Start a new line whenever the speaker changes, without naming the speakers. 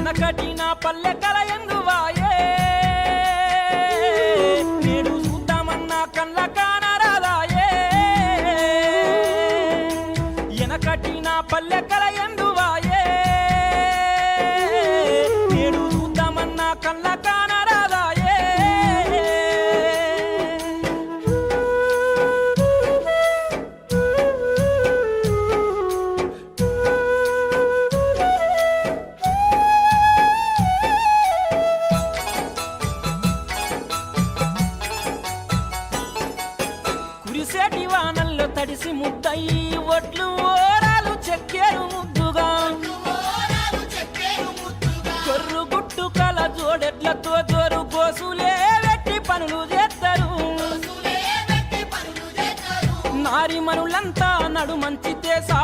ఎనకటి నా పల్లె కల ఎందువాయే? నేడు చూద్దామన్నా కళ్ళ కానరాదాయే? ఎనకటి నా పల్లె కల ఎందువాయే? నేడు చూద్దామన్నా కళ్ళ కురిసేటి వానల్లో తడిసి ముద్దయి ఒట్లు ఓరాలు చెక్కేరు ముద్దుగా. కొర్రు గుట్టు కల జోడెట్లతో జోరు కోసులే వెట్టి పనులు చేస్తారు నారి మనులంతా నడు మంచి దేశాలు